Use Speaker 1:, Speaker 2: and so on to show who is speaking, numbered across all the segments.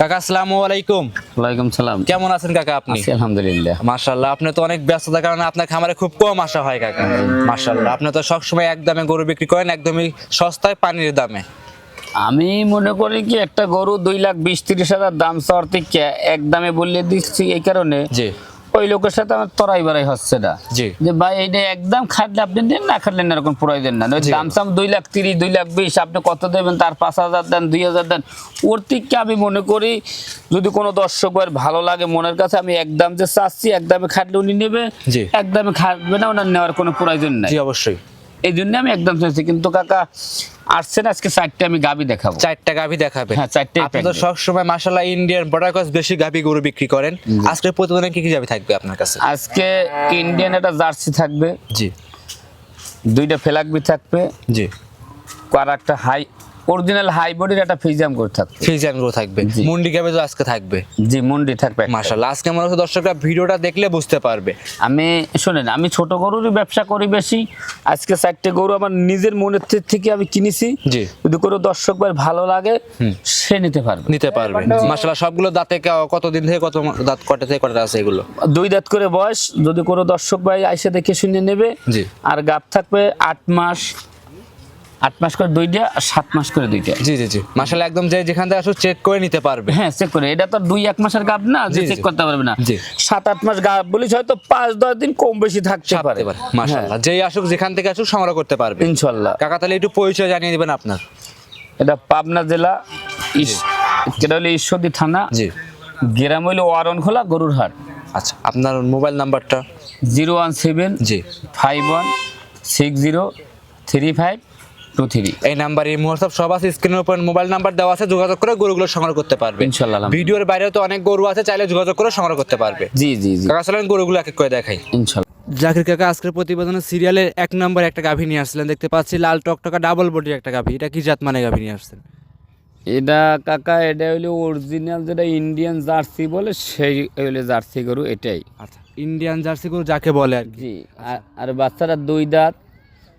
Speaker 1: কাকা আসসালামু আলাইকুম।
Speaker 2: ওয়ালাইকুম সালাম।
Speaker 1: কেমন আছেন কাকা আপনি?
Speaker 2: আলহামদুলিল্লাহ।
Speaker 1: মাশাআল্লাহ আপনি তো অনেক ব্যস্ততার কারণে আপনার খামারে খুব কম আসা হয় কাকা। মাশাল্লাহ আপনি তো সবসময় এক দামে গরু বিক্রি করেন একদমই সস্তায় পানির দামে।
Speaker 2: আমি মনে করি কি একটা গরু দুই লাখ বিশ তিরিশ হাজার দাম চাওয়ার থেকে এক দামে বললে দিচ্ছি এই কারণে।
Speaker 1: জি।
Speaker 2: ওই লোকের সাথে আমার তরাই বাড়াই হচ্ছে না। যে ভাই এটা একদম খাটলে আপনি দেন না খাটলে না এরকম প্রয়োজন না। ওই
Speaker 1: জি।
Speaker 2: দাম সাম দুই লাখ তিরিশ দুই লাখ বিশ আপনি কত দেবেন তার পাঁচ হাজার দেন দুই হাজার দেন। ওর থেকে আমি মনে করি যদি কোনো দর্শক ভাইয়ের ভালো লাগে মনের কাছে আমি একদম যে চাচ্ছি একদমে খাটলে উনি নেবে। একদমে খাটবে না ওনার নেওয়ার কোনো প্রয়োজন নাই।
Speaker 1: অবশ্যই।
Speaker 2: এই জন্য আমি একদম চাইছি কিন্তু কাকা আসছেন আজকে চারটে আমি গাবি দেখাবো।
Speaker 1: চারটা গাভি দেখাবে।
Speaker 2: হ্যাঁ, চারটে
Speaker 1: আপনি তো সবসময় মাশাল্লাহ ইন্ডিয়ান বর্ডার ক্রস বেশি গাভি গরু বিক্রি করেন। আজকে প্রতিদিন কি কি যাবে থাকবে আপনার কাছে?
Speaker 2: আজকে ইন্ডিয়ান একটা জার্সি থাকবে।
Speaker 1: জি।
Speaker 2: দুইটা ফেলাকবি থাকবে।
Speaker 1: জি।
Speaker 2: আর একটা হাই অরিজিনাল হাই বডির একটা ফিজাম করে থাকবে।
Speaker 1: ফিজিয়ান গরু থাকবে। মুন্ডি গাভি তো আজকে থাকবে।
Speaker 2: জি মুন্ডি থাকবে। একটা।
Speaker 1: মাশাল্লাহ আজকে হচ্ছে দর্শকরা ভিডিওটা দেখলে বুঝতে পারবে।
Speaker 2: আমি শোনেন আমি ছোট গরুরই ব্যবসা করি বেশি। আজকে চারটে গরু আমার নিজের মনের থেকে আমি কিনেছি।
Speaker 1: জি।
Speaker 2: যদি কোনো দর্শক ভাই ভালো লাগে সে নিতে পারবে।
Speaker 1: নিতে পারবে। মাশাল্লাহ সবগুলো দাঁতে কতদিন থেকে কত দাঁত কটা থেকে কটা আছে এগুলো?
Speaker 2: দুই দাঁত করে বয়স। যদি কোনো দর্শক ভাই আইসে দেখে শুনে নেবে
Speaker 1: জি।
Speaker 2: আর গাপ থাকবে আট মাস আট মাস করে দুইটা আর সাত মাস করে দুইটা।
Speaker 1: জি জি জি। মাশাল্লাহ একদম যে যেখান থেকে আসো চেক করে নিতে পারবে।
Speaker 2: হ্যাঁ চেক করে। এটা তো দুই এক মাসের গাব না যে চেক করতে পারবে না। সাত আট মাস গাব বলিস হয়তো পাঁচ দশ দিন কম বেশি থাকতে পারে।
Speaker 1: থাকতে পারে যেই আসুক যেখান থেকে আসুক সংগ্রহ করতে পারবে।
Speaker 2: হ্যাঁ। ইনশাল্লাহ
Speaker 1: কাকা তাহলে একটু পরিচয় জানিয়ে দিবেন আপনার।
Speaker 2: এটা পাবনা জেলা এটা হলো ঈশ্বরদী থানা।
Speaker 1: জি।
Speaker 2: গ্রাম হইল ওয়ারন খোলা গরুর হাট
Speaker 1: আচ্ছা আপনার মোবাইল নাম্বারটা?
Speaker 2: জিরো ওয়ান সেভেন
Speaker 1: জি।
Speaker 2: Five one six zero three five two three
Speaker 1: এই নাম্বার এই মুহূর্তে সব আছে স্ক্রিনের উপর মোবাইল নাম্বার দেওয়া আছে যোগাযোগ করে গরুগুলো সংগ্রহ করতে পারবে।
Speaker 2: ইনশাল্লাহ
Speaker 1: ভিডিওর বাইরেও তো অনেক গরু আছে চাইলে যোগাযোগ করে সংগ্রহ করতে পারবে।
Speaker 2: জি জি জি।
Speaker 1: কাকা চলেন গরুগুলো এক এক করে দেখাই।
Speaker 2: ইনশাল্লাহ।
Speaker 1: জাকির কাকা আজকের প্রতিবেদনে সিরিয়ালের এক নম্বর একটা গাভী নিয়ে আসছিলেন দেখতে পাচ্ছি লাল টকটকা ডাবল বডির একটা গাভী। এটা কি জাত মানে গাভী নিয়ে আসছেন?
Speaker 2: এটা কাকা এটা হইল অরিজিনাল যেটা ইন্ডিয়ান জার্সি বলে সেই হইল জার্সি গরু এটাই।
Speaker 1: আচ্ছা ইন্ডিয়ান জার্সি গরু যাকে বলে আর কি।
Speaker 2: আর- আর বাচ্চারা দুই দাঁত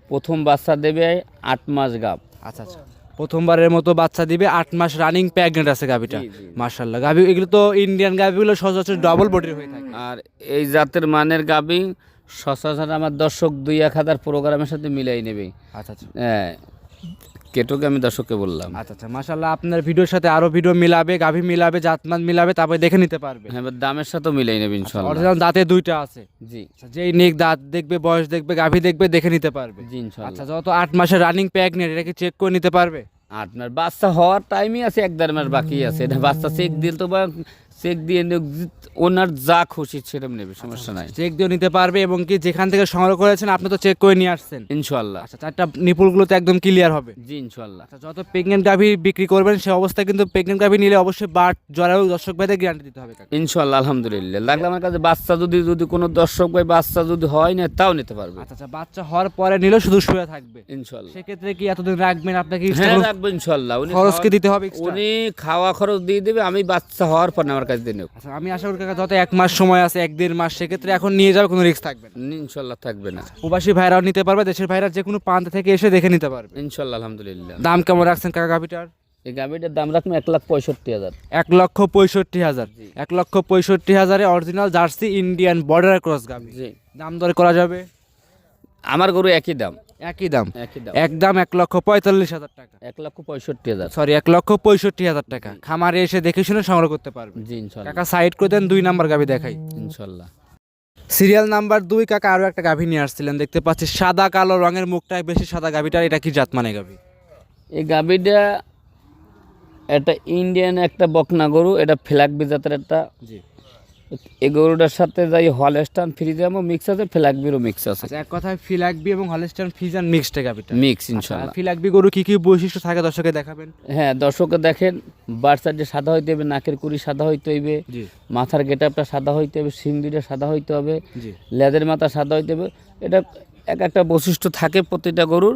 Speaker 2: প্রথম বাচ্চা দেবে আট মাস গাব।
Speaker 1: আচ্ছা আচ্ছা। প্রথমবারের মতো বাচ্চা দিবে আট মাস রানিং প্রেগনেন্ট আছে গাভিটা। মার্শাল্লাহ গাভী এগুলো তো ইন্ডিয়ান গাভীগুলো সচরাচর ডবল বডির হয়ে থাকে।
Speaker 2: আর এই জাতের মানের গাবি সচরাচর আমার দর্শক দুই এক হাজার প্রোগ্রামের সাথে মিলাই নেবে।
Speaker 1: আচ্ছা আচ্ছা।
Speaker 2: হ্যাঁ। কেটোকে আমি দর্শককে বললাম।
Speaker 1: আচ্ছা আচ্ছা মাশাল্লাহ আপনার ভিডিওর সাথে আরও ভিডিও মিলাবে গাভী মিলাবে জাতমান মিলাবে তারপরে দেখে নিতে পারবে।
Speaker 2: হ্যাঁ দামের সাথে মিলাই নেবে ইনশাল্লাহ
Speaker 1: অরিজিনাল দাঁতে দুইটা আছে।
Speaker 2: জি।
Speaker 1: আচ্ছা, যেই নেক দাঁত দেখবে বয়স দেখবে গাভী দেখবে দেখে নিতে পারবে।
Speaker 2: জি ইনশাল্লাহ
Speaker 1: আচ্ছা যত আট মাসের রানিং প্রেগনেন্ট এটা কি চেক করে নিতে পারবে?
Speaker 2: আপনার বাচ্চা হওয়ার টাইমই আছে এক দেড় মাস বাকি আছে। এটা বাচ্চা চেক দিল তো বা চেক দিয়ে ওনার যা খুশি সেরকম নেবে সমস্যা নাই।
Speaker 1: চেক দিয়ে নিতে পারবে এবং কি যেখান থেকে সংগ্রহ করেছেন আপনি তো চেক করে নিয়ে আসছেন?
Speaker 2: ইনশাল্লাহ
Speaker 1: আচ্ছা চারটা নিপুলগুলো তো একদম ক্লিয়ার হবে।
Speaker 2: জি ইনশাল্লাহ
Speaker 1: আচ্ছা যত প্রেগনেন্ট গাভী বিক্রি করবেন সে অবস্থায় কিন্তু প্রেগনেন্ট গাভী নিলে অবশ্যই বাট জরায়ু দর্শক ভাইদের গ্যারান্টি দিতে হবে
Speaker 2: ইনশাল্লাহ আলহামদুলিল্লাহ। লাগলে আমার কাছে বাচ্চা যদি যদি কোনো দর্শক ভাই বাচ্চা যদি হয় না তাও নিতে পারবে।
Speaker 1: আচ্ছা আচ্ছা বাচ্চা হওয়ার পরে নিলেও শুধু শুয়ে থাকবে।
Speaker 2: ইনশাল্লাহ
Speaker 1: সেক্ষেত্রে কি এতদিন রাখবেন আপনাকে
Speaker 2: হ্যাঁ রাখব ইনশাল্লাহ উনি
Speaker 1: খরচ কি
Speaker 2: খাওয়া-
Speaker 1: দিতে হবে
Speaker 2: উনি খাওয়া খরচ দিয়ে দেবে আমি বাচ্চা হওয়ার পর আমার কাছে দিয়ে নেব।
Speaker 1: আচ্ছা আমি আশা করি কাকা যত এক মাস সময় আছে এক দেড় মাস সেক্ষেত্রে এখন নিয়ে যাবে কোনো রিস্ক থাকবে না।
Speaker 2: ইনশাল্লাহ থাকবে না।
Speaker 1: প্রবাসী ভাইরাও নিতে পারবে দেশের ভাইরা যে কোনো প্রান্ত থেকে এসে দেখে নিতে পারবে।
Speaker 2: ইনশাল্লাহ আলহামদুলিল্লাহ।
Speaker 1: দাম কেমন রাখছেন কাকা গাভিটার?
Speaker 2: এই গাভিটার দাম রাখব এক লাখ পঁয়ষট্টি হাজার।
Speaker 1: এক লক্ষ পঁয়ষট্টি হাজার। এক লক্ষ পঁয়ষট্টি হাজারে original jersey Indian border cross গাভি। দাম দরে করা যাবে?
Speaker 2: আমার গরু একই দাম।
Speaker 1: একই দাম।
Speaker 2: একই দাম।
Speaker 1: এক দাম এক লক্ষ পঁয়তাল্লিশ হাজার টাকা।
Speaker 2: এক লক্ষ পঁয়ষট্টি হাজার।
Speaker 1: সরি এক লক্ষ পঁয়ষট্টি হাজার টাকা। খামারে এসে দেখে শুনে সংগ্রহ করতে পারবে
Speaker 2: জি ইনশাল্লাহ।
Speaker 1: কাকা সাইড করে দেন দুই নাম্বার গাভি দেখাই।
Speaker 2: ইনশাল্লাহ।
Speaker 1: সিরিয়াল নাম্বার দুই কাকা আরও একটা গাভি নিয়ে আসছিলেন। দেখতে পাচ্ছি সাদা কালো রঙের মুখটা বেশি সাদা গাভিটার। এটা কি জাত মানে গাভি?
Speaker 2: এই গাভিটা একটা ইন্ডিয়ান একটা বকনা গরু। এটা ফ্ল্যাগ বিজাতের একটা
Speaker 1: জি।
Speaker 2: এই গরুটার সাথে যাই হলস্টান ফ্রিজামও মিক্স আছে ফ্ল্যাগ বিরও মিক্স আছে।
Speaker 1: আচ্ছা এক কথায় ফিলাকবি এবং হলস্টান ফ্রিজান মিক্সড গাভিটা।
Speaker 2: মিক্স ইনশাল্লাহ।
Speaker 1: ফিলাকবি গরু কি কি বৈশিষ্ট্য থাকে দর্শকে দেখাবেন?
Speaker 2: হ্যাঁ দর্শকে দেখেন বার্সার যে সাদা হইতে হবে নাকের কুড়ি সাদা হইতে হইবে
Speaker 1: জি।
Speaker 2: মাথার গেটআপটা সাদা হইতে হবে সিংড়িটা দুইটা সাদা হইতে হবে
Speaker 1: জি।
Speaker 2: লেদের মাথা সাদা হইতে হবে এটা এক একটা বৈশিষ্ট্য থাকে প্রতিটা গরুর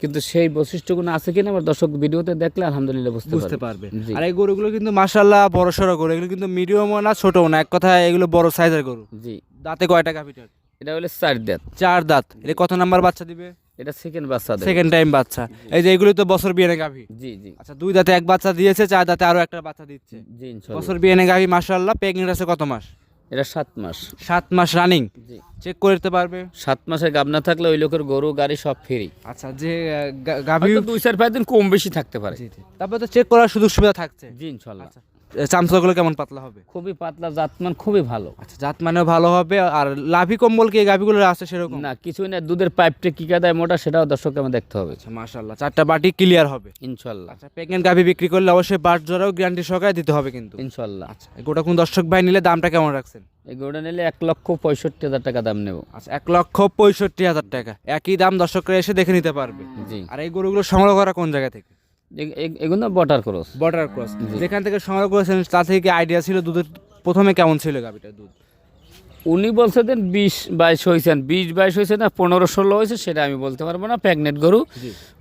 Speaker 2: কিন্তু সেই বৈশিষ্ট্যগুলো আছে কিনা আমার দর্শক ভিডিওতে দেখলে আলহামদুলিল্লাহ বুঝতে
Speaker 1: বুঝতে
Speaker 2: পারবে।
Speaker 1: আর এই গরুগুলো কিন্তু মাশাল্লাহ বড় সড়ো গরু এগুলো কিন্তু মিডিয়ামও না ছোটও না এক কথায় এগুলো বড় সাইজের গরু।
Speaker 2: জি।
Speaker 1: দাঁতে কয়টা গাভিটার
Speaker 2: এটা হলো চার দাঁত।
Speaker 1: চার দাঁত। এটা কত নাম্বার বাচ্চা দিবে?
Speaker 2: এটা সেকেন্ড বাচ্চা
Speaker 1: সেকেন্ড টাইম বাচ্চা। এই যে এগুলো তো বছর বিয়ে গাভী।
Speaker 2: জি জি।
Speaker 1: আচ্ছা দুই দাঁতে এক বাচ্চা দিয়েছে চার দাঁতে আরও একটা বাচ্চা দিচ্ছে।
Speaker 2: জি
Speaker 1: বছর বিয়ে গাভী মাশাআল্লাহ। প্রেগনেন্ট আছে কত মাস?
Speaker 2: এটা সাত মাস।
Speaker 1: সাত মাস রানিং চেক করতে পারবে?
Speaker 2: সাত মাসের গাব না থাকলে ওই লোকের গরু গাড়ি সব ফ্রি
Speaker 1: আচ্ছা যে গাভী
Speaker 2: দুই চার পাঁচ দিন কম বেশি থাকতে পারে।
Speaker 1: তারপরে তো চেক করার সুযোগ সুবিধা থাকছে।
Speaker 2: জি ইনশাল্লাহ।
Speaker 1: চামচাগুলো কেমন পাতলা হবে?
Speaker 2: খুবই পাতলা জাতমান খুবই ভালো।
Speaker 1: আচ্ছা জাত মানেও ভালো হবে আর লাভি কম্বল কি গাভীগুলো আছে সেরকম?
Speaker 2: না কিছুই না দুধের পাইপটা কি কাদায় মোটা সেটাও দর্শককে আমার দেখতে হবে।
Speaker 1: আচ্ছা মাশাআল্লাহ চারটা বাটি ক্লিয়ার হবে।
Speaker 2: ইনশাল্লাহ
Speaker 1: আচ্ছা প্রেগনেন্ট গাভী বিক্রি করলে অবশ্যই বাট জোড়াও গ্যারান্টি সহকারে দিতে হবে কিন্তু।
Speaker 2: ইনশাল্লাহ
Speaker 1: আচ্ছা গোটা কোন দর্শক ভাই নিলে দামটা কেমন রাখছেন?
Speaker 2: এই গরুটা নিলে এক লক্ষ পঁয়ষট্টি হাজার টাকা দাম নেব।
Speaker 1: আচ্ছা এক লক্ষ পঁয়ষট্টি হাজার টাকা। একই দাম দর্শকরা এসে দেখে নিতে পারবে।
Speaker 2: জি।
Speaker 1: আর এই গরুগুলো সংগ্রহ করা কোন জায়গা থেকে?
Speaker 2: এগুলো বটার ক্রস
Speaker 1: বর্ডার ক্রস যেখান থেকে সংগ্রহ করেছেন তা থেকে আইডিয়া ছিল দুধের প্রথমে কেমন ছিল গাভীটার দুধ?
Speaker 2: উনি বলছে দেন বিশ বাইশ হয়েছেন। বিশ বাইশ হয়েছে না পনেরো ষোলো হয়েছে সেটা আমি বলতে পারব না। প্রেগনেন্ট গরু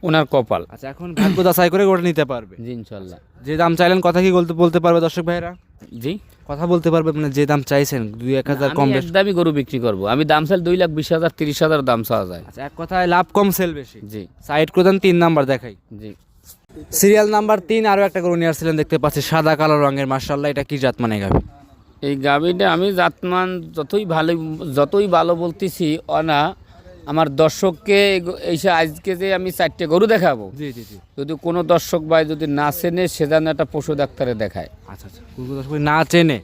Speaker 2: ওনার কপাল।
Speaker 1: আচ্ছা এখন ভাগ্য যাচাই করে ওটা নিতে পারবে।
Speaker 2: জি ইনশাল্লাহ
Speaker 1: যে দাম চাইলেন কথা কি বলতে বলতে পারবে দর্শক ভাইরা
Speaker 2: জি।
Speaker 1: কথা বলতে পারবে মানে যে দাম চাইছেন দুই এক হাজার কম বেশ
Speaker 2: একদমই গরু বিক্রি করব। আমি দাম চাল দুই লাখ বিশ হাজার তিরিশ হাজার দাম চাওয়া যায়।
Speaker 1: আচ্ছা এক কথায় লাভ কম সেল বেশি।
Speaker 2: জি।
Speaker 1: সাইড করে দেন তিন নাম্বার দেখাই।
Speaker 2: জি।
Speaker 1: সিরিয়াল নাম্বার তিন আরও একটা গরু নিয়ে আসছিলেন দেখতে পাচ্ছি সাদা কালো রঙের। মার্শাল্লাহ এটা কি জাত মানে গাভী?
Speaker 2: এই গাভীটা আমি জাতমান যতই ভালো যতই ভালো বলতেছি অনা আমার দর্শককে এইসে আজকে যে আমি চারটে গরু দেখাবো। যদি কোনো দর্শক ভাই যদি না চেনে সে যেন একটা পশু ডাক্তারে দেখায়।
Speaker 1: আচ্ছা আচ্ছা। দর্শক না চেনে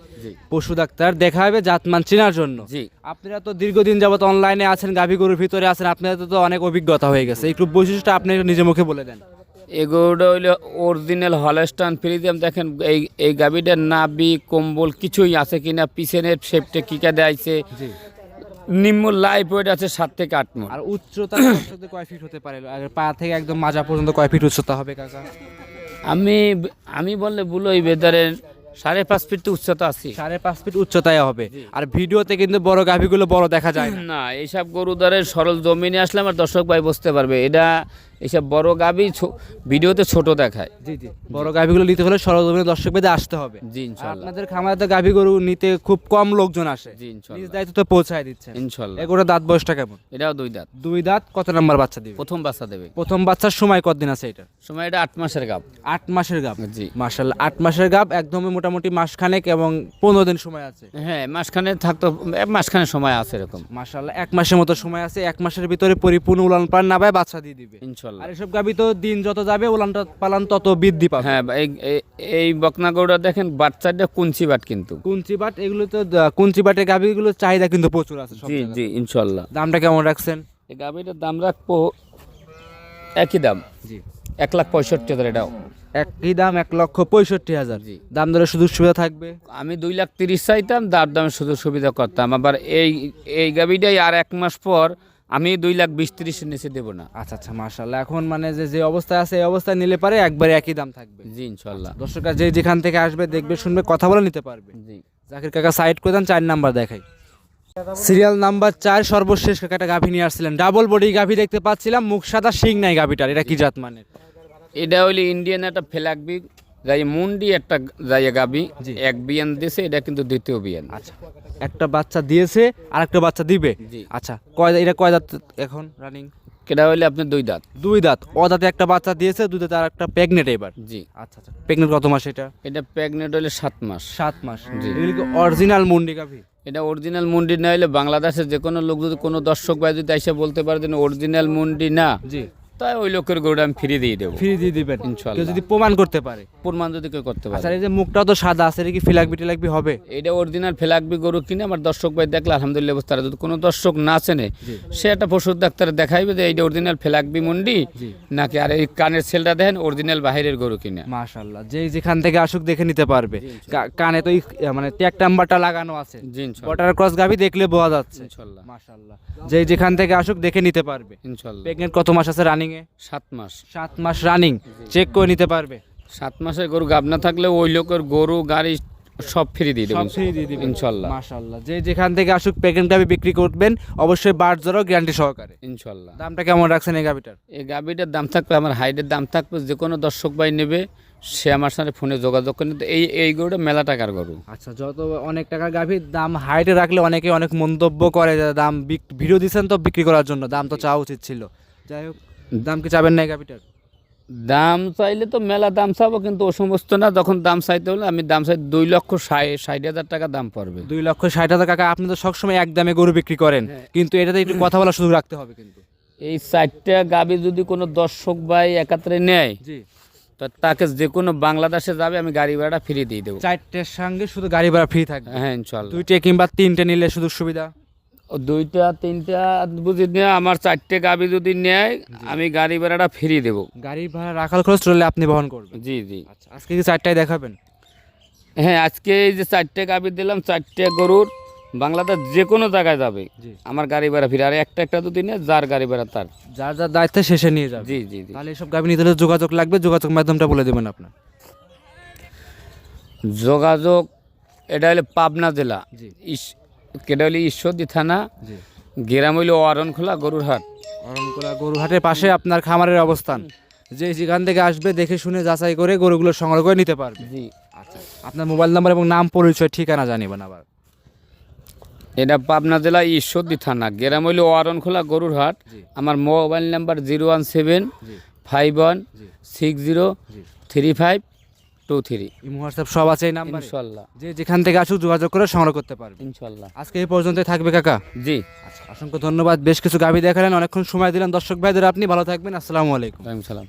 Speaker 1: পশু ডাক্তার দেখাবে জাতমান চেনার জন্য।
Speaker 2: জি।
Speaker 1: আপনারা তো দীর্ঘদিন যাবত অনলাইনে আছেন গাভী গরুর ভিতরে আছেন আপনাদের তো অনেক অভিজ্ঞতা হয়ে গেছে। একটু বৈশিষ্ট্য আপনি নিজে মুখে বলে দেন।
Speaker 2: এই গরুটা হইল অরিজিনাল হলস্টান ফ্রিজিয়াম দেখেন এই এই গাভীটার নাবি কম্বল কিছুই আছে কিনা পিছনের শেপটা কি কাদে আছে
Speaker 1: জি।
Speaker 2: নিম্ন লাইফ ওয়েট আছে সাত থেকে আট মন
Speaker 1: আর উচ্চতা কয় ফিট হতে পারে? আর পা থেকে একদম মাজা পর্যন্ত কয় ফিট উচ্চতা হবে কাকা?
Speaker 2: আমি আমি বললে ভুল ওই বেদারের সাড়ে পাঁচ ফিট তো উচ্চতা আছি।
Speaker 1: সাড়ে পাঁচ ফিট উচ্চতায় হবে। আর ভিডিওতে কিন্তু বড় গাভীগুলো বড় দেখা যায় না।
Speaker 2: এইসব গরু দরের সরল জমিনে আসলে আমার দর্শক ভাই বুঝতে পারবে। এটা এইসব বড় গাভী ভিডিওতে ছোট দেখায়।
Speaker 1: জি জি। বড় গাভীগুলো নিতে হলে সরজমিনে দর্শক বেদে আসতে হবে।
Speaker 2: জি ইনশাল্লাহ।
Speaker 1: আপনাদের খামারে তো গাভী গরু নিতে খুব কম লোকজন আসে।
Speaker 2: জি
Speaker 1: নিজ
Speaker 2: ইনশাল্লাহ
Speaker 1: দায়িত্ব তো পৌঁছায় দিচ্ছেন।
Speaker 2: ইনশাল্লাহ।
Speaker 1: এগুলো দাঁত বয়সটা কেমন?
Speaker 2: এটাও দুই দাঁত।
Speaker 1: দুই দাঁত কত নাম্বার বাচ্চা দিবে?
Speaker 2: প্রথম বাচ্চা দেবে।
Speaker 1: প্রথম বাচ্চার সময় কতদিন আছে এটা?
Speaker 2: সময় এটা আট মাসের গাব
Speaker 1: আট মাসের গাব
Speaker 2: জি।
Speaker 1: মার্শাল্লাহ আট মাসের গাব একদমই মোটামুটি মাসখানেক এবং পনেরো দিন সময় আছে।
Speaker 2: হ্যাঁ মাসখানে থাকতো এ, মাসখানে সময় আছে এরকম।
Speaker 1: মার্শাল্লাহ এক মাসের মতো সময় আছে এক মাসের ভিতরে পরিপূর্ণ উলান পালান না পায় বাচ্চা দিয়ে দিবে।
Speaker 2: ইনশাল্লাহ।
Speaker 1: আর এসব গাবি তো দিন যত যাবে পালান তত বৃদ্ধি পাবে।
Speaker 2: হ্যাঁ এই এই- এই দেখেন বাচ্চাটা কুঞ্চি বাট কিন্তু।
Speaker 1: কুঞ্চি বাট এগুলো তো কুঞ্চি বাটের চাহিদা কিন্তু প্রচুর আছে
Speaker 2: জি জি ইনশাল্লাহ
Speaker 1: দামটা কেমন রাখছেন?
Speaker 2: এই দাম রাখব একই দাম।
Speaker 1: জি।
Speaker 2: এক লাখ পঁয়ষট্টি হাজার এটাও।
Speaker 1: একই দাম এক লক্ষ পঁয়ষট্টি হাজার।
Speaker 2: জি।
Speaker 1: দাম ধরে সুযোগ সুবিধা থাকবে?
Speaker 2: আমি দুই লাখ তিরিশ চাইতাম দার দামে সুযোগ সুবিধা করতাম। আবার এই এই গাভীটাই আর এক মাস পর আমি দুই লাখ বিশ তিরিশের নিচে দেবো না।
Speaker 1: আচ্ছা আচ্ছা মার্শাল্লাহ এখন মানে যে যে অবস্থায় আছে এই অবস্থায় নিলে পারে একবারে একই দাম থাকবে।
Speaker 2: জি ইনশাল্লাহ
Speaker 1: দর্শকরা যে যেখান থেকে আসবে দেখবে শুনবে কথা বলে নিতে পারবে।
Speaker 2: জি।
Speaker 1: জাকির কাকা সাইড করে দেন চার নাম্বার দেখাই। সিরিয়াল নাম্বার চার সর্বশেষ কাকা একটা গাভী নিয়ে আসছিলেন। ডাবল বডি গাভী দেখতে পাচ্ছিলাম মুখ সাদা শিং নাই গাভীটার। এটা কি জাত মানে
Speaker 2: এটা হইলে ইন্ডিয়ান একটা ফেলাকবি যাই মুন্ডি একটা যাই গাবি। এক বিয়ান দিয়েছে এটা কিন্তু দ্বিতীয় বিয়ান।
Speaker 1: আচ্ছা একটা বাচ্চা দিয়েছে আর একটা বাচ্চা দিবে?
Speaker 2: জি।
Speaker 1: আচ্ছা কয় এটা কয় দাঁত এখন রানিং
Speaker 2: এটা হইলে আপনি দুই দাঁত।
Speaker 1: দুই দাঁত ও দাঁতে একটা বাচ্চা দিয়েছে দুই দাঁতে আর একটা প্রেগনেট এবার?
Speaker 2: জি।
Speaker 1: আচ্ছা আচ্ছা প্রেগনেট কত মাস এটা?
Speaker 2: এটা প্রেগনেন্ট হইলে সাত মাস।
Speaker 1: সাত মাস।
Speaker 2: জি।
Speaker 1: অরিজিনাল মুন্ডি গাভী
Speaker 2: এটা অরিজিনাল মুন্ডি না হলে বাংলাদেশের যে কোনো লোক যদি কোনো দর্শক ভাই যদি এসে বলতে পারে যে অরিজিনাল মুন্ডি না
Speaker 1: জি।
Speaker 2: তাই ওই লোকের গরুটা আমি ফিরিয়ে দিয়ে দেবো।
Speaker 1: ফ্রি দিয়ে দিবেন।
Speaker 2: ইনশাল্লাহ।
Speaker 1: কেউ যদি প্রমাণ করতে পারে।
Speaker 2: প্রমাণ যদি কেউ করতে পারে।
Speaker 1: আচ্ছা এই যে মুখটা তো সাদা আছে এটা কি ফিলাকবি টিলাকবি হবে?
Speaker 2: এটা অরিজিনাল ফেলাকবি গরু কিনে আমার দর্শক ভাই দেখলে আলহামদুলিল্লাহ যদি কোনো দর্শক না চেনে সে একটা পশুর ডাক্তার দেখাইবে যে এইটা অরিজিনাল ফেলাকবি মুন্ডি নাকি আর এই কানের সেলটা দেখেন অরিজিনাল বাহিরের গরু কিনে।
Speaker 1: মাশাল্লাহ যেই যেখান থেকে আসুক দেখে নিতে পারবে। কানে তো মানে ট্যাগ নাম্বারটা লাগানো আছে। বর্ডার ক্রস গাভি দেখলে বোঝা যাচ্ছে।
Speaker 2: ইনশাল্লাহ।
Speaker 1: মাশাল্লাহ যেই যেখান থেকে আসুক দেখে নিতে পারবে।
Speaker 2: ইনশাল্লাহ।
Speaker 1: প্রেগনেন্ট কত মাস আছে রানিং এ?
Speaker 2: সাত মাস।
Speaker 1: সাত মাস রানিং চেক করে নিতে পারবে?
Speaker 2: সাত গরু গাব না থাকলে ওই লোকের গরু গাড়ি সব ফ্রি দিয়ে দেবেন
Speaker 1: ফ্রি দিয়ে দিবেন
Speaker 2: ইনশাল্লাহ।
Speaker 1: মাশাল্লাহ যে যেখান থেকে আসুক গাভি বিক্রি করবেন অবশ্যই গ্যারান্টি সহকারে।
Speaker 2: ইনশাল্লাহ।
Speaker 1: দামটা কেমন রাখছেন এই গাভিটার
Speaker 2: এই গাবিটার দাম থাকবে আমার হাইটের দাম থাকবে যে কোনো দর্শক ভাই নেবে সে আমার সাথে ফোনে যোগাযোগ করে নিতে। এই এই গরুটা মেলা টাকার গরু।
Speaker 1: আচ্ছা যত অনেক টাকার গাভির দাম হাইটে রাখলে অনেকে অনেক মন্তব্য করে দাম ভিডিও দিচ্ছেন তো বিক্রি করার জন্য দাম তো চাওয়া উচিত ছিল। যাই হোক দাম কি চাবেন না এই গাভিটার?
Speaker 2: দাম চাইলে তো মেলা দাম চাবো কিন্তু ও সমস্ত না যখন দাম চাইতে হলে আমি দাম চাই দুই লক্ষ ষাট হাজার টাকা দাম পড়বে।
Speaker 1: দুই লক্ষ ষাট হাজার টাকা আপনি তো সবসময় এক দামে গরু বিক্রি করেন কিন্তু এটাতে একটু কথা বলার সুযোগ রাখতে হবে কিন্তু।
Speaker 2: এই চারটা গাবি যদি কোনো দর্শক ভাই একাত্রে নেয় তো তাকে যে কোনো বাংলাদেশে যাবে আমি গাড়ি ভাড়াটা ফ্রি দিয়ে দেবো।
Speaker 1: চারটের সঙ্গে শুধু গাড়ি ভাড়া ফ্রি থাকবে?
Speaker 2: হ্যাঁ চল
Speaker 1: দুইটে কিংবা তিনটে নিলে শুধু সুবিধা?
Speaker 2: দুইটা তিনটা বুঝি নেয় আমার চারটে গাবি যদি নেয় আমি গাড়ি ভাড়াটা ফ্রি দেবো।
Speaker 1: গাড়ি ভাড়া রাখার খরচ চললে আপনি বহন করবেন?
Speaker 2: জি জি।
Speaker 1: আচ্ছা আজকে কি চারটায় দেখাবেন?
Speaker 2: হ্যাঁ আজকে এই যে চারটে গাবি দিলাম চারটে গরুর বাংলাদেশ যে কোনো জায়গায় যাবে। আমার গাড়ি ভাড়া ফিরে আর একটা একটা যদি নেয় যার গাড়ি ভাড়া তার।
Speaker 1: যার যার দায়িত্ব শেষে নিয়ে যাবে।
Speaker 2: জি জি জি।
Speaker 1: তাহলে এসব গাভি নিতে হলে যোগাযোগ লাগবে যোগাযোগ মাধ্যমটা বলে দেবেন আপনার।
Speaker 2: যোগাযোগ এটা হলো পাবনা জেলা
Speaker 1: জি।
Speaker 2: হলো ঈশ্বরদী থানা গ্রাম হইল অরণখোলা গরুর হাট
Speaker 1: অরণকোলা গরুহাটের পাশে আপনার খামারের অবস্থান। যে যেখান থেকে আসবে দেখে শুনে যাচাই করে গরুগুলো সংগ্রহ করে নিতে পারবে।
Speaker 2: জি।
Speaker 1: আচ্ছা আপনার মোবাইল নাম্বার এবং নাম পরিচয় ঠিকানা জানিবেন আবার।
Speaker 2: এটা পাবনা জেলা ঈশ্বরদী থানা গ্রাম হইল অরণখোলা
Speaker 1: গরুরহাট।
Speaker 2: আমার mobile number zero one seven five one six zero three five two three
Speaker 1: imo WhatsApp সব আছে এই নাম্বার?
Speaker 2: ইনশাল্লাহ।
Speaker 1: যে যেখান থেকে আসুক যোগাযোগ করে সংগ্রহ করতে পারবে।
Speaker 2: ইনশাল্লাহ।
Speaker 1: আজকে এই পর্যন্তই থাকবে কাকা?
Speaker 2: জি।
Speaker 1: আচ্ছা অসংখ্য ধন্যবাদ বেশ কিছু গাভি দেখালেন অনেকক্ষণ সময় দিলেন। দর্শক ভাইদের আপনি ভালো থাকবেন আসসালামু আলাইকুম।
Speaker 2: সালাম।